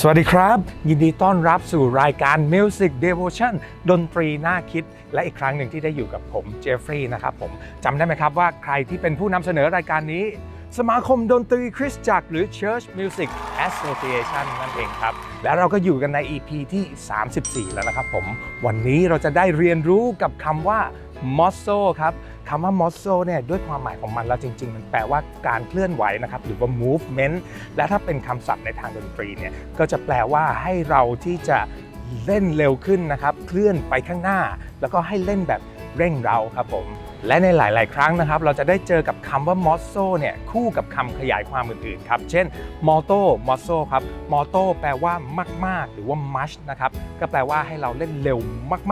สวัสดีครับ ยินดีต้อนรับสู่รายการ Music Devotion ดนตรีน่าคิด และอีกครั้งหนึ่งที่ได้อยู่กับผมเจฟฟรีย์นะครับผมจำได้ไหมครับว่าใครที่เป็นผู้นำเสนอรายการนี้ สมาคมดนตรีคริสตจักรหรือ Church Music Association นั่นเองครับ และเราก็อยู่กันใน EP ที่ 34 แล้วนะครับผม วันนี้เราจะได้เรียนรู้กับคำว่า m o s s o ครับ คำว่า muscle เนี่ยด้วยความหมายของมันแล้วจริง ๆ มันแปลว่าการเคลื่อนไหวนะครับหรือว่า movement และถ้าเป็นคำศัพท์ในทางดนตรีเนี่ยก็จะแปลว่าให้เราที่จะเล่นเร็วขึ้นนะครับ เคลื่อนไปข้างหน้า แล้วก็ให้เล่นแบบเร่งเร้าครับผม และในหลาย ๆ ครั้งนะครับ เราจะได้เจอกับคำว่า m o s s o เนี่ยคู่กับคำขยายความอื่น ๆ ครับ เช่น motto m o s s o ครับ motto แปลว่ามาก ๆ หรือว่า much นะครับ ก็แปลว่าให้เราเล่นเร็ว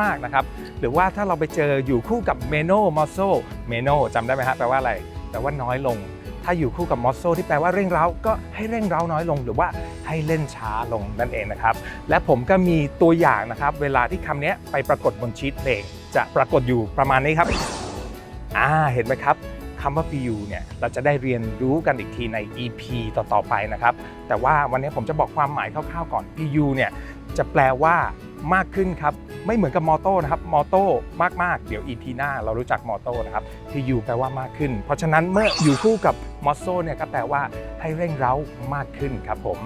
มาก ๆ นะครับ หรือว่าถ้าเราไปเจออยู่คู่กับ meno m o s s o meno จำได้ไหมฮะแปลว่าอะไร แปลว่าน้อยลง ถ้าอยู่คู่กับ m o s s o ที่แปลว่าเร่งเร้า ก็ให้เร่งเร้าน้อยลง หรือว่าให้เล่นช้าลงนั่นเองนะครับ และผมก็มีตัวอย่างนะครับ เวลาที่คำนี้ไปปรากฏบนชีตเพลง จะปรากฏอยู่ประมาณนี้ครับ อ่าเห็นไหมครับคำว่า PU เนี่ยเราจะได้เรียนรู้กันอีกทีใน EP ต่อๆไปนะครับ แต่ว่าวันนี้ผมจะบอกความหมายคร่าวๆก่อน PU เนี่ยจะแปลว่ามากขึ้นครับ ไม่เหมือนกับมอโต้นะครับมอโต้มากๆ เดี๋ยว EP หน้าเรารู้จักมอโต้นะครับ PU แปลว่ามากขึ้น เพราะฉะนั้นเมื่ออยู่คู่กับมอโซเนี่ยก็แปลว่าให้เร่งเร้ามากขึ้นครับผม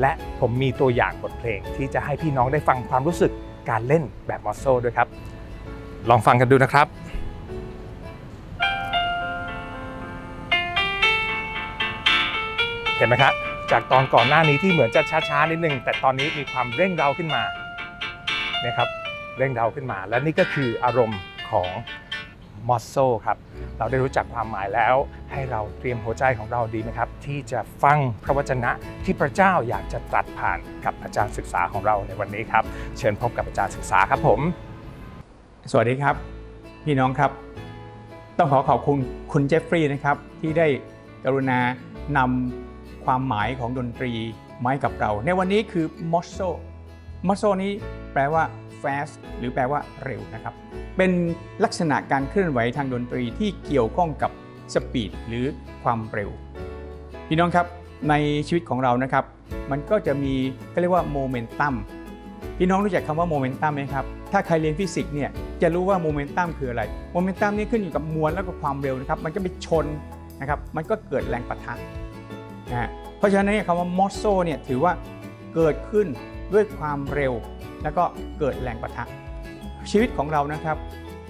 และผมมีตัวอย่างบทเพลง ที่จะให้พี่น้องได้ฟังความรู้สึกการเล่นแบบมอโซด้วยครับ ลองฟังกันดูนะครับ เห็นไหมครับจากตอนก่อนหน้านี้ที่เหมือนจะช้าๆนิดนึง แต่ตอนนี้มีความเร่งเร้าขึ้นมาเนี่ยครับเร่งเร้าขึ้นมา และนี่ก็คืออารมณ์ของมอสโซครับเราได้รู้จักความหมายแล้ว ให้เราเตรียมหัวใจของเราดีไหมครับ ที่จะฟังพระวจนะที่พระเจ้าอยากจะตรัสผ่านกับอาจารย์ศึกษาของเราในวันนี้ครับ เชิญพบกับอาจารย์ศึกษาครับผม สวัสดีครับ พี่น้องครับ ต้องขอขอบคุณคุณเจฟฟรีย์นะครับที่ได้กรุณานำ ความหมายของดนตรีมาให้กับเรา ในวันนี้คือ m o s s o m o s s o นี้แปลว่า fast หรือแปลว่าเร็วนะครับ เป็นลักษณะการเคลื่อนไหวทางดนตรีที่เกี่ยวข้องกับสปีดหรือความเร็ว พี่น้องครับในชีวิตของเรานะครับ มันก็จะมีก็เรียกว่าโมเมนตัมพี่น้องรู้จักคำว่าโมเมนตัมไหมครับ ถ้าใครเรียนฟิสิกส์เนี่ยจะรู้ว่าโมเมนตัมคืออะไร โมเมนตัมนี่ขึ้นอยู่กับมวลแล้วก็ความเร็วนะครับ มันก็ไปชนนะครับ มันก็เกิดแรงปะทะ นะเพราะฉะนั้นเนี่ยคำว่ามอสโซเนี่ยถือว่าเกิดขึ้นด้วยความเร็ว แล้วก็เกิดแรงปะทะ ชีวิตของเรานะครับ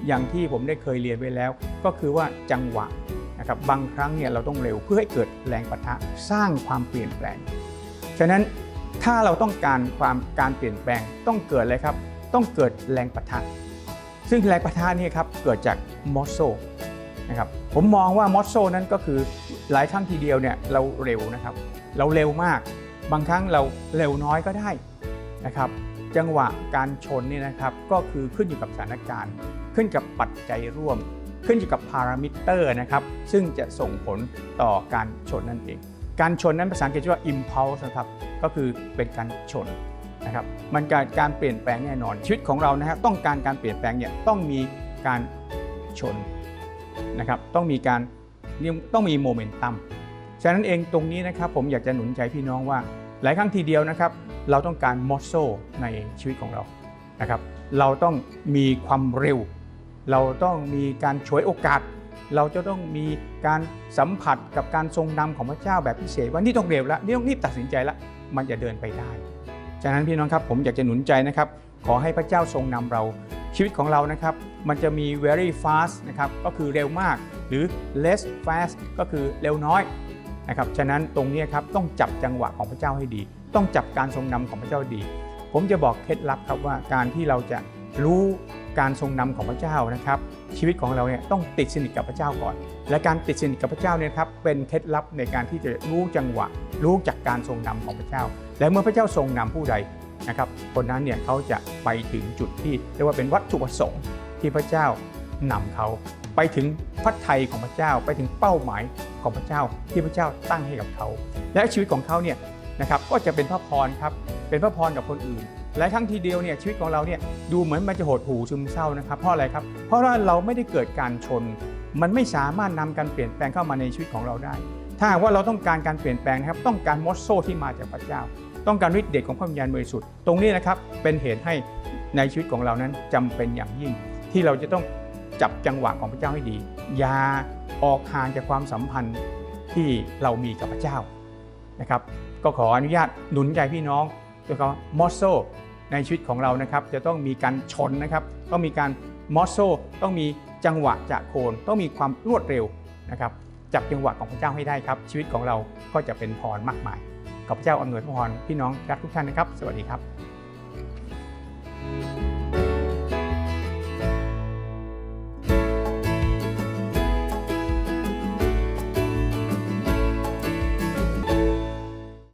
อย่างที่ผมได้เคยเรียนไว้แล้ว ก็คือว่าจังหวะนะครับบางครั้งเนี่ยเราต้องเร็วเพื่อให้เกิดแรงปะทะสร้างความเปลี่ยนแปลง ฉะนั้นถ้าเราต้องการความการเปลี่ยนแปลงต้องเกิดอะไรครับ ต้องเกิดแรงปะทะ ซึ่งแรงปะทะนี่ครับเกิดจากมอสโซนะครับผมมองว่ามอสโซนั้นก็คือ หลายครั้งทีเดียวเนี่ยเราเร็วนะครับ เราเร็วมาก บางครั้งเราเร็วน้อยก็ได้นะครับ จังหวะการชนเนี่ยนะครับก็คือขึ้นอยู่กับสถานการณ์ ขึ้นกับปัจจัยร่วม ขึ้นอยู่กับพารามิเตอร์นะครับ ซึ่งจะส่งผลต่อการชนนั่นเอง การชนนั้นภาษาอังกฤษชื่อว่า impulse นะครับก็คือเป็นการชนนะครับ มันเกิดการเปลี่ยนแปลงแน่นอน ชีวิตของเรานะฮะต้องการการเปลี่ยนแปลงเนี่ยต้องมีการชนนะครับ ต้องมีการ ต้องมีโมเมนตัมฉะนั้นเองตรงนี้นะครับผมอยากจะหนุนใจพี่น้องว่า หลายครั้งทีเดียวนะครับ เราต้องการมอสโซในชีวิตของเรานะครับเราต้องมีความเร็ว เราต้องมีการฉวยโอกาส เราจะต้องมีการสัมผัสกับการทรงนำของพระเจ้าแบบพิเศษว่านี่ต้องเร็วแล้วนี่ต้องรีบตัดสินใจแล้วมันจะเดินไปได้ฉะนั้นพี่น้องครับผมอยากจะหนุนใจนะครับ ขอให้พระเจ้าทรงนำเราชีวิตของเรานะครับ มันจะมี very fast นะครับก็คือเร็วมาก หรือ less fast ก็คือเร็วน้อยนะครับฉะนั้นตรงนี้ครับต้องจับจังหวะของพระเจ้าให้ดี ต้องจับการทรงนำของพระเจ้าดี ผมจะบอกเคล็ดลับครับว่าการที่เราจะรู้การทรงนำของพระเจ้านะครับชีวิตของเราเนี่ยต้องติดสนิทกับพระเจ้าก่อน และการติดสนิทกับพระเจ้าเนี่ยครับเป็นเคล็ดลับในการที่จะรู้จังหวะ รู้จากการทรงนำของพระเจ้า และเมื่อพระเจ้าทรงนำผู้ใดนะครับคนนั้นเนี่ยเขาจะไปถึงจุดที่เรียกว่าเป็นวัตถุประสงค์ที่พระเจ้า นำเขาไปถึงพระทัยของพระเจ้า ไปถึงเป้าหมายของพระเจ้าที่พระเจ้าตั้งให้กับเขา และชีวิตของเขาเนี่ยนะครับก็จะเป็นพระพรครับเป็นพระพรกับคนอื่นหลายครั้งทีเดียวเนี่ยชีวิตของเราเนี่ยดูเหมือนมันจะหดหู่ซึมเศร้านะครับเพราะอะไรครับ เพราะว่าเราไม่ได้เกิดการชน มันไม่สามารถนำการเปลี่ยนแปลงเข้ามาในชีวิตของเราได้ ถ้าว่าเราต้องการการเปลี่ยนแปลงนะครับต้องการมอสโซที่มาจากพระเจ้า ต้องการฤทธิ์เดชของพระวิญญาณบริสุทธิ์ตรงนี้นะครับเป็นเหตุให้ในชีวิตของเรานั้นจำเป็นอย่างยิ่ง ที่เราจะต้อง จับจังหวะของพระเจ้าให้ดี อย่าออกห่างจากความสัมพันธ์ที่เรามีกับพระเจ้านะครับ ก็ขออนุญาตหนุนใจพี่น้องโดยเฉพาะมอสโซในชีวิตของเรานะครับ จะต้องมีการชนนะครับ ต้องมีการมอสโซต้องมีจังหวะจากโคนต้องมีความรวดเร็วนะครับ จับจังหวะของพระเจ้าให้ได้ครับ ชีวิตของเราก็จะเป็นพรมากมายขอพระเจ้าอำนวยพระพรพี่น้องรักทุกท่านนะครับ สวัสดีครับ